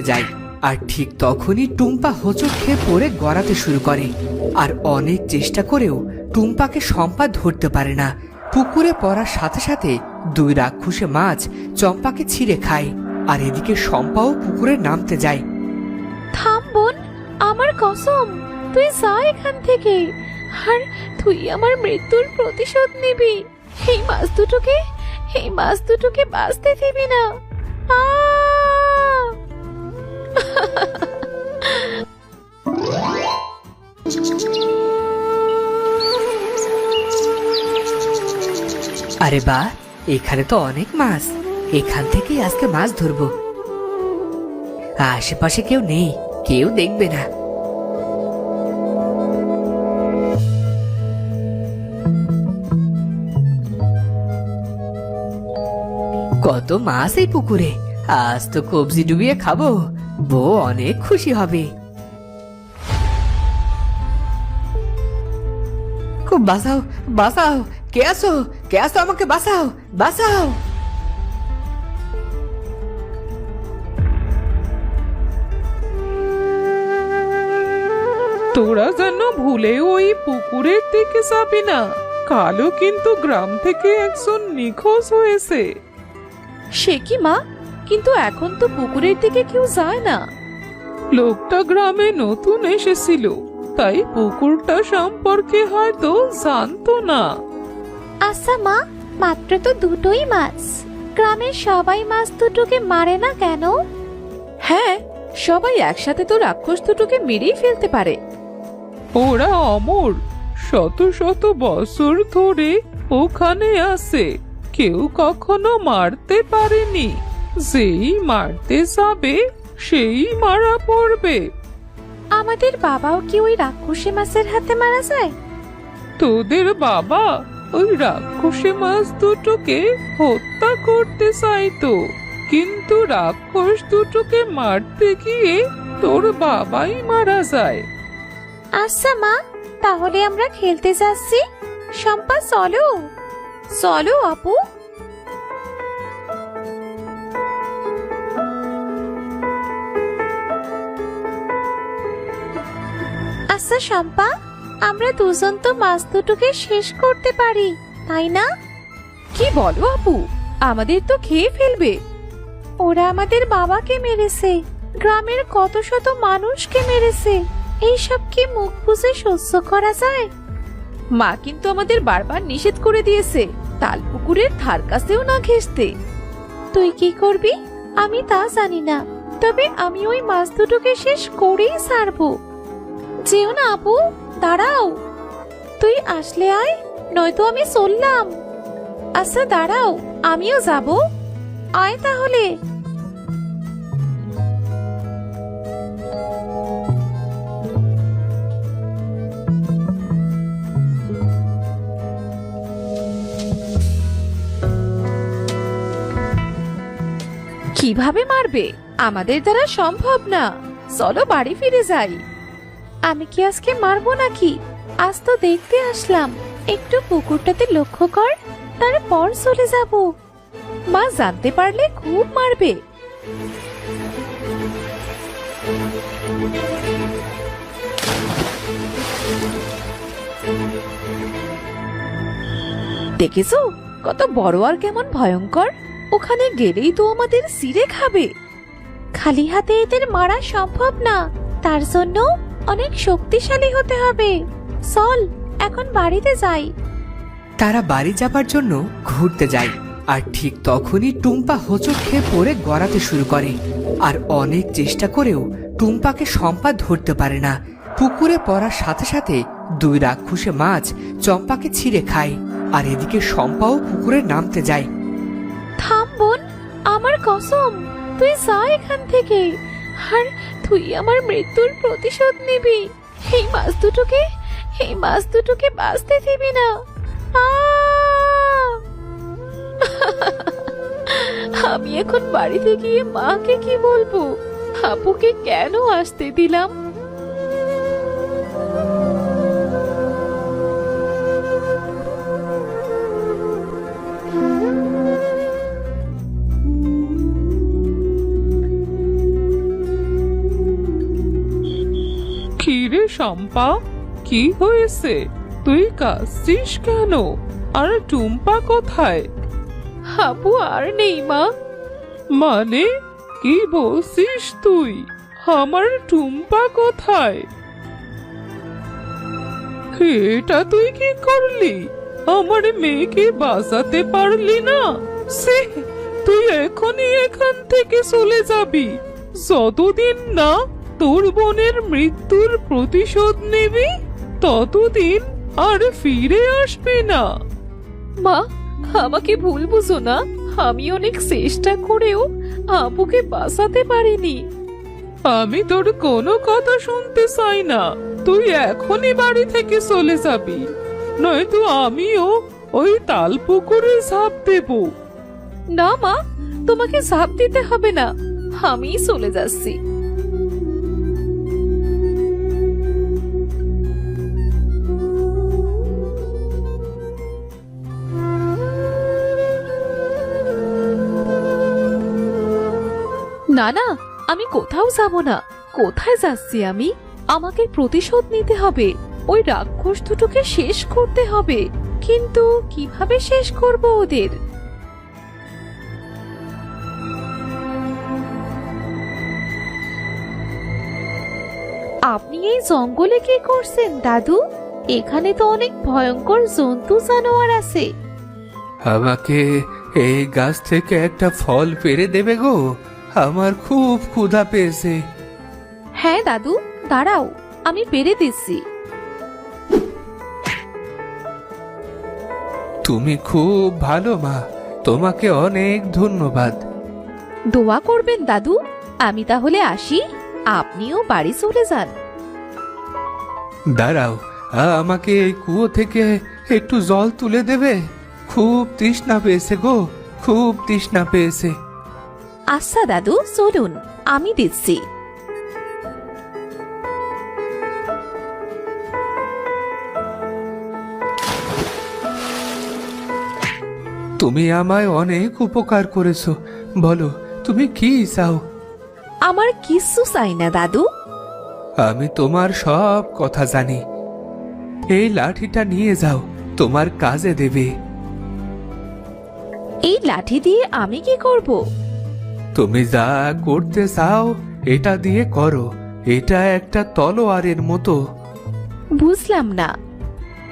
যায় আর ঠিক তখনই টুম্পা হোঁচট খেয়ে পড়ে গড়াতে শুরু করে। আর অনেক চেষ্টা করেও টুম্পাকে সম্পা ধরতে পারে না। পুকুরে পড়ার সাথে সাথে দুই রাক্ষসে মাছ চম্পাকে ছিঁড়ে খায়। আর এদিকে সম্পাও পুকুরে নামতে যায়। থাম বোন, আমার কসম, তুই যা এখান থেকে। আর তুই আমার মৃত্যুর প্রতিশোধ নিবি। এই মাছ দুটোকে, এই মাছ দুটোকে বাঁচতে দিবি না। আহ! আরে বা, এখানে তো অনেক মাছ। এখান থেকেই আজকে মাছ ধরবো। আশেপাশে কেউ নেই, কেউ দেখবে না। কত মাছ এই পুকুরে। আজ তো কবজি ডুবিয়ে খাব। বউ অনেক খুশি হবে। খুব বাঁচাও বাঁচাও কে আছো? কে আছো আমাকে বাঁচাও বাঁচাও। তোরা যেন ভুলে ওই পুকুরের দিকে যাবি না। কালো কিন্তু গ্রাম থেকে একজন নিখোঁজ হয়েছে। সে কি মা? কিন্তু এখন তো পুকুরের দিকে কেউ যায় না। লোকটা গ্রামে নতুন এসেছিল তাই পুকুরটা সম্পর্কে হয়তো জানতো না। আচ্ছা মা মাত্র তো দুটোই মাছ। গ্রামের সবাই মাছ দুটোকে মারে না কেন? হ্যাঁ সবাই একসাথে তো রাক্ষস দুটোকে মেরেই ফেলতে পারে। ওরা অমর শত শত বছর ধরে ওখানে আছে কেউ কখনো মারতে পারেনি। যেই মারতে যাবে সেই মারা পড়বে। আমাদের বাবাও কি ওই রাক্ষসী মাছের হাতে মারা যায়? তোদের বাবা ওই রাক্ষসী মাছ দুটোকে হত্যা করতে চাইতো। কিন্তু রাক্ষস দুটোকে মারতে গিয়ে তোর বাবাই মারা যায়। আচ্ছা মা তাহলে আমরা খেলতে যাচ্ছি। শম্পা চলো। চলো আপু। আচ্ছা শম্পা আমরা দুজন তো মাছ দুটোকে শেষ করতে পারি তাই না? কি বলো আপু? আমাদের তো খেয়ে ফেলবে। ওরা আমাদের বাবাকে মেরেছে গ্রামের কত শত মানুষকে মেরেছে এইসব কি মুখ বুঝে সহ্য করা যায়? মা কিন্তু আমাদের বারবার নিষেধ করে দিয়েছে তালপুকুরের ধার কাছেও না ঘেসতে তুই কি করবি? আমি তা জানি না তবে আমি ওই মাছ দুটোকে শেষ করেই ছাড়বো যেও না আপু, দাঁড়াও। তুই আসলে আয়, নয়তো আমি চললাম। আচ্ছা দাঁড়াও, আমিও যাব। আয় তাহলে। কীভাবে মারবে? আমাদের দ্বারা সম্ভব না। চলো বাড়ি ফিরে যাই। আমি কি আজকে মারবো নাকি? আজ তো দেখতে আসলাম। একটু পুকুরটাতে লক্ষ্য কর তারপর চলে যাব। মা জানতে পারলে খুব মারবে। দেখেছ? কত বড় আর কেমন ভয়ঙ্কর। ওখানে গেলেই তো আমাদের সিরে খাবে। খালি হাতে এদের মারা সম্ভব না। তার জন্য অনেক শক্তিশালী হতে হবে। চল এখন বাড়িতে যাই। তারা বাড়ি যাবার জন্য ঘুরতে যায় আর ঠিক তখনই টুম্পা হোঁচট খেয়ে পড়ে গড়াতে শুরু করে। আর অনেক চেষ্টা করেও টুম্পাকে সম্পা ধরতে পারে না। পুকুরে পড়ার সাথে সাথে দুই রাক্ষসে মাছ চম্পাকে ছিঁড়ে খায় আর এদিকে সম্পাও পুকুরে নামতে যায়। থাম বোন আমার কসম তুই যা এখান থেকে। আর তুই আমার মৃত্যুর প্রতিশোধ নিবি। এই মাছ দুটোকে, এই মাছ দুটোকে বাঁচতে দিবি না। আমি এখন বাড়িতে গিয়ে মাকে কি বলব? আপুকে কেন আসতে দিলাম? শম্পা কি হয়েছে? তুই কাঁদছিস কেন? আর টুম্পা কোথায়? আপু আর নেই মা। মানে? কি বলছিস তুই? আমার টুম্পা কোথায়? এটা তুই কি করলি? আমার মেয়েকে বাঁচাতে পারলি না? সে তুই এখনই এখান থেকে চলে যাবি। যতদিন না তোর বোনের মৃত্যুর প্রতিশোধ নিবি ততদিন আর ফিরে আসবি না। মা আমাকে ভুল বুঝো না। আমি অনেক চেষ্টা করেও আপুকে বাঁচাতে পারিনি। আমি তোর কোনো কথা শুনতে চাই না। তুই এখনই বাড়ি থেকে চলে যাবি। নয়তো আমিও ওই তাল পুকুরে ঝাঁপ দেব। না মা তোমাকে ঝাঁপ দিতে হবে না। আমিই চলে যাচ্ছি। না না, আমি কোথাও যাব না। কোথায় যাচ্ছি আমি? আমাকে প্রতিশোধ নিতে হবে। ওই রাক্ষস দুটোকে শেষ করতে হবে। কিন্তু কীভাবে শেষ করব ওদের? আপনি এই জঙ্গলে কি করছেন, দাদু? এখানে তো অনেক ভয়ঙ্কর জন্তু জানোয়ার আছে। আমাকে এই গাছ থেকে একটা ফল পেরে দেবে গো। আমার খুব ক্ষুধা পেয়েছে। হ্যাঁ দাদু দাঁড়াও আমি পেরে দিচ্ছি। তুমি খুব ভালো মা তোমাকে অনেক ধন্যবাদ। দোয়া করবেন দাদু আমি তাহলে আসি আপনিও বাড়ি চলে যান। দাঁড়াও আ, আমাকে এই কুয়ো থেকে একটু জল তুলে দেবে? খুব তৃষ্ণা পেয়েছে গো খুব তৃষ্ণা পেয়েছে। আচ্ছা দাদু চলুন। আমি দিচ্ছি। তুমি আমায় অনেক উপকার করেছ। বলো তুমি কি চাও? আমার কিচ্ছু চাই না দাদু। আমি তোমার সব কথা জানি। এই লাঠিটা নিয়ে যাও তোমার কাজে দেবে। এই লাঠি দিয়ে আমি কি করব? তুমি যা করতে চাও এটা দিয়ে করো। এটা একটা তলোয়ারের মতো। বুঝলাম না।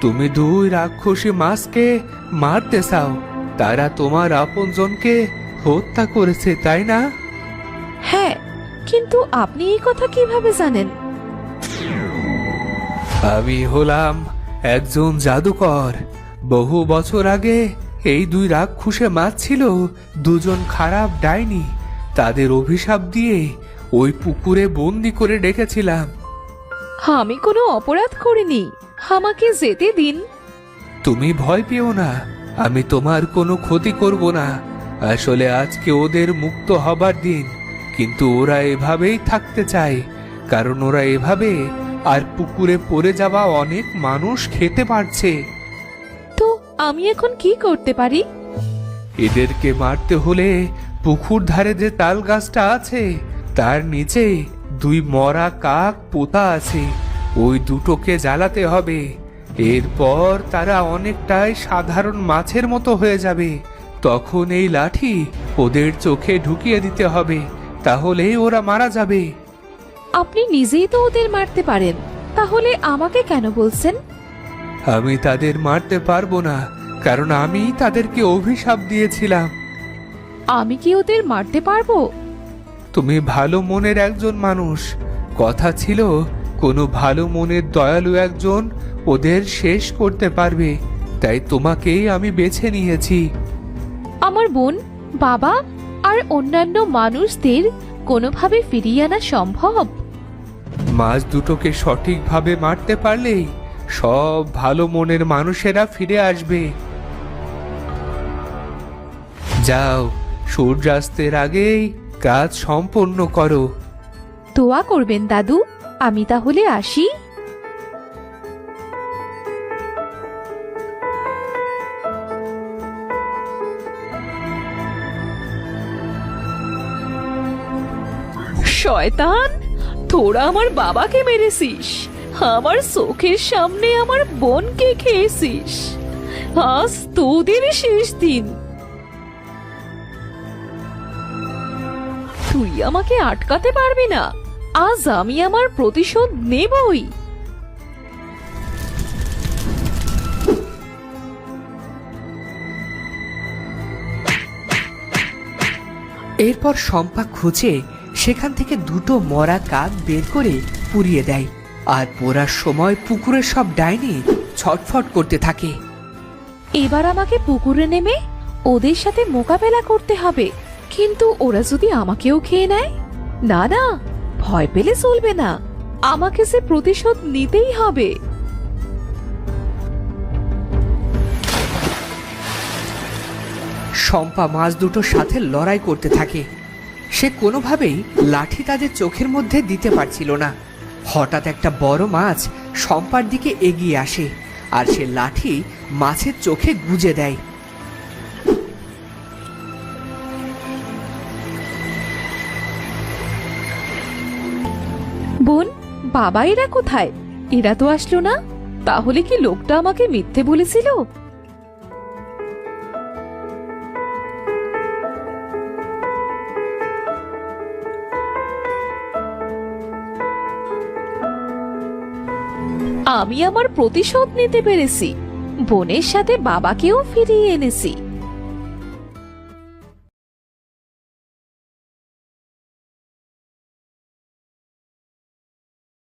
তুমি দুই রাক্ষসী মাছকে মারতে চাও। তারা তোমার আপনজনকে হত্যা করেছে তাই না? হ্যাঁ কিন্তু আপনি এই কথা কীভাবে জানেন? আমি হলাম একজন জাদুকর। বহু বছর আগে এই দুই রাক্ষসে মাছ ছিল দুজন খারাপ ডাইনি। তাদের অভিশাপ দিয়ে ওই পুকুরে বন্দি করে ডেকেছিলাম। আমি কোনো অপরাধ করিনি। আমাকে যেতে দিন। তুমি ভয় পেও না। আমি তোমার কোনো ক্ষতি করব না। আসলে আজকে ওদের মুক্ত হবার দিন। কিন্তু ওরা এভাবেই থাকতে চায়। কারণ ওরা এভাবে আর পুকুরে পড়ে যাওয়া অনেক মানুষ খেতে পারছে। তো আমি এখন কি করতে পারি? এদেরকে মারতে হলে পুকুর ধারে যে তাল গাছটা আছে তার নিচে দুই মরা কাক পোতা আছে। ওই দুটোকে জ্বালাতে হবে। এরপর তারা অনেকটাই সাধারণ মাছের মতো হয়ে যাবে। তখন এই লাঠি ওদের চোখে ঢুকিয়ে দিতে হবে তাহলেই ওরা মারা যাবে। আপনি নিজেই তো ওদের মারতে পারেন। তাহলে আমাকে কেন বলছেন? আমি তাদের মারতে পারব না কারণ আমি তাদেরকে অভিশাপ দিয়েছিলাম। আমি কি ওদের মারতে পারব? তুমি ভালো মনের একজন মানুষ। কথা ছিল কোনো ভালো মনের দয়ালু একজন ওদের শেষ করতে পারবে। তাই তোমাকেই আমি বেছে নিয়েছি। আমার বোন বাবা আর অন্যান্য মানুষদের কোনোভাবে ফিরিয়ে আনা সম্ভব? মাছ দুটোকে সঠিকভাবে মারতে পারলেই সব ভালো মনের মানুষেরা ফিরে আসবে। যাও। সূর্যাস্তের আগেই কাজ সম্পন্ন করো। দোয়া করবেন দাদু। আমি তাহলে আসি। শয়তান তোরা আমার বাবাকে মেরেছিস। আমার চোখের সামনে আমার বোনকে খেয়েছিস। আজ তোদের শেষ দিন। তুই আমাকে আটকাতে পারবি না। আজ আমি আমার প্রতিশোধ নেবই। এরপর শম্পা খুঁজে সেখান থেকে দুটো মরা কাক বের করে পুড়িয়ে দেয় আর পোড়ার সময় পুকুরের সব ডাইনি ছটফট করতে থাকে। এবার আমাকে পুকুরে নেমে ওদের সাথে মোকাবেলা করতে হবে। কিন্তু ওরা যদি আমাকেও খেয়ে নেয়? না না, ভয় পেলে চলবে না। আমাকে সে প্রতিশোধ নিতেই হবে। শম্পা মাছ দুটোর সাথে লড়াই করতে থাকে। সে কোনোভাবেই লাঠি তাদের চোখের মধ্যে দিতে পারছিল না। হঠাৎ একটা বড় মাছ শম্পার দিকে এগিয়ে আসে, আর সে লাঠি মাছের চোখে গুজে দেয়। বাবা এরা কোথায়? এরা তো আসলো না। তাহলে কি লোকটা আমাকে মিথ্যে বলেছিল? আমি আমার প্রতিশোধ নিতে পেরেছি। বোনের সাথে বাবাকেও ফিরিয়ে এনেছি।